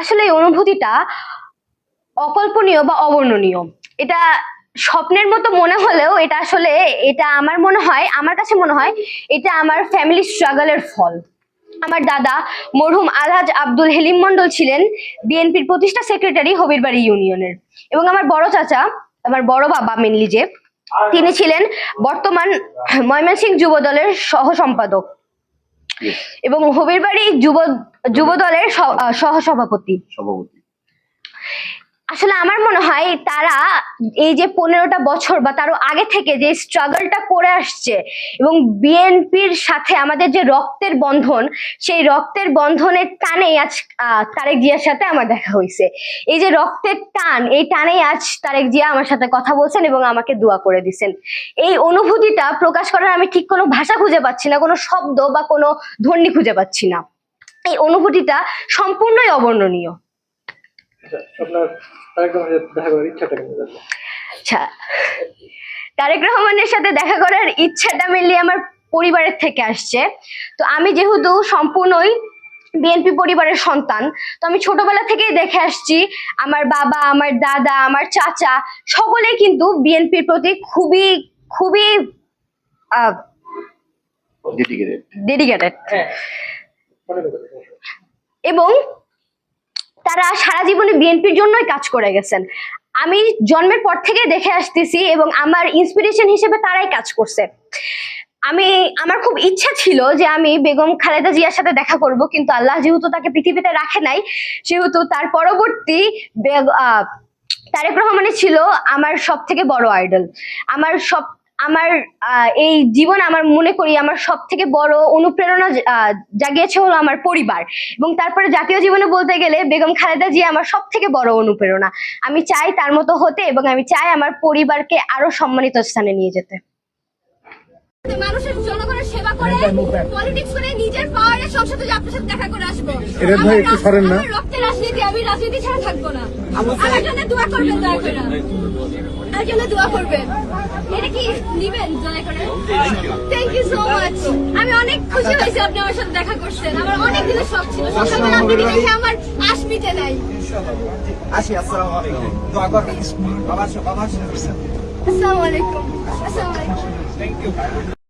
আসলে এই অনুভূতিটা অকল্পনীয় বা অবর্ণনীয়। এটা স্বপ্নের মতো মনে হলেও এটা আসলে এটা আমার মনে হয়, আমার কাছে মনে হয় এটা আমার ফ্যামিলি স্ট্রাগলের ফল। আমার দাদা মরহুম আলহাজ আব্দুল হেলিম মন্ডল ছিলেন বিএনপির প্রতিষ্ঠা সেক্রেটারি হবিরবাড়ি ইউনিয়নের। এবং আমার বড় চাচা, আমার বড় বাবা মেনলি যে, তিনি ছিলেন বর্তমান ময়মনসিংহ যুব দলের সহ সম্পাদক Yes, হবির বাড়ি যুব যুব দলের সহ সভাপতি সহসভাপতি। সভাপতি। আসলে আমার মনে হয় তারা এই যে পনেরোটা বছর বা তারও আগে থেকে যে স্ট্রাগলটা করে আসছে এবং বিএনপির সাথে আমাদের যে রক্তের বন্ধন, সেই রক্তের বন্ধনের টানেই আজ তারেক জিয়ার সাথে আমার দেখা হয়েছে এই যে রক্তের টান, এই টানেই আজ তারেক জিয়া আমার সাথে কথা বলছেন এবং আমাকে দোয়া করে দিছেন। এই অনুভূতিটা প্রকাশ করার আমি ঠিক কোনো ভাষা খুঁজে পাচ্ছি না, কোনো শব্দ বা কোনো ধ্বনি খুঁজে পাচ্ছি না। এই অনুভূতিটা সম্পূর্ণই অবর্ণনীয়। আচ্ছা, আপনার আরেকদম দেখা করার ইচ্ছাটা কেমন যাচ্ছে আচ্ছা তারেক রহমানের সাথে দেখা করার ইচ্ছাটা মেনলি আমার পরিবারের থেকে আসছে। তো আমি যেহেতু সম্পূর্ণই বিএনপি পরিবারের সন্তান তো আমি ছোটবেলা থেকেই দেখে আসছি আমার বাবা আমার দাদা আমার চাচা সকলেই কিন্তু বিএনপির প্রতি খুবই খুবই ডেডিকেটেড ডেডিকেটেড হ্যাঁ এবং তারা সারা জীবনে বিএনপির জন্যই কাজ করে গেছেন। আমি জন্মের পর থেকে দেখে আসতেছি এবং আমার ইন্সপিরেশন হিসেবে তারাই কাজ করছে। আমি, আমার খুব ইচ্ছা ছিল যে আমি বেগম খালেদা জিয়ার সাথে দেখা করব, কিন্তু আল্লাহ যেহেতু তাকে পৃথিবীতে রাখে নাই, সেহেতু তার পরবর্তী তারেক রহমানই ছিল আমার সব থেকে বড় আইডল আমার সব আমার এই জীবন আমার মনে করি আমার সব থেকে বড় অনুপ্রেরণা জাগিয়েছে হলো আমার পরিবার। এবং তারপরে জাতীয় জীবনে বলতে গেলে বেগম খালেদা জিয়া আমার সব থেকে বড় অনুপ্রেরণা। আমি চাই তার মতো হতে এবং আমি চাই আমার পরিবারকে আরও সম্মানিত স্থানে নিয়ে যেতে। মানুষের জনগণের সেবা করে পলিটিক্স করে নিজের পাওয়ারের সংসদে আপনার সাথে দেখা করে আসব। ভাই একটু সরেন না। রাজনীতি ছাড়া থাকব না। আমার জন্য দোয়া করবেন দয়া করে। আমার জন্য দোয়া করবেন। এটা কি নিবেন দয়া করে? থ্যাংক ইউ সো মাচ আমি অনেক খুশি হয়েছি আপনি আমার সাথে দেখা করছেন। আমার অনেক দিনের শখ ছিল। সকালবেলা আপনাকে দেখে আমার আশ মিটে নাই। আসি আসসালামু আলাইকুম। দোয়া করবেন। বাবার বাবার আসসালামু আলাইকুম। আসসালামু আলাইকুম।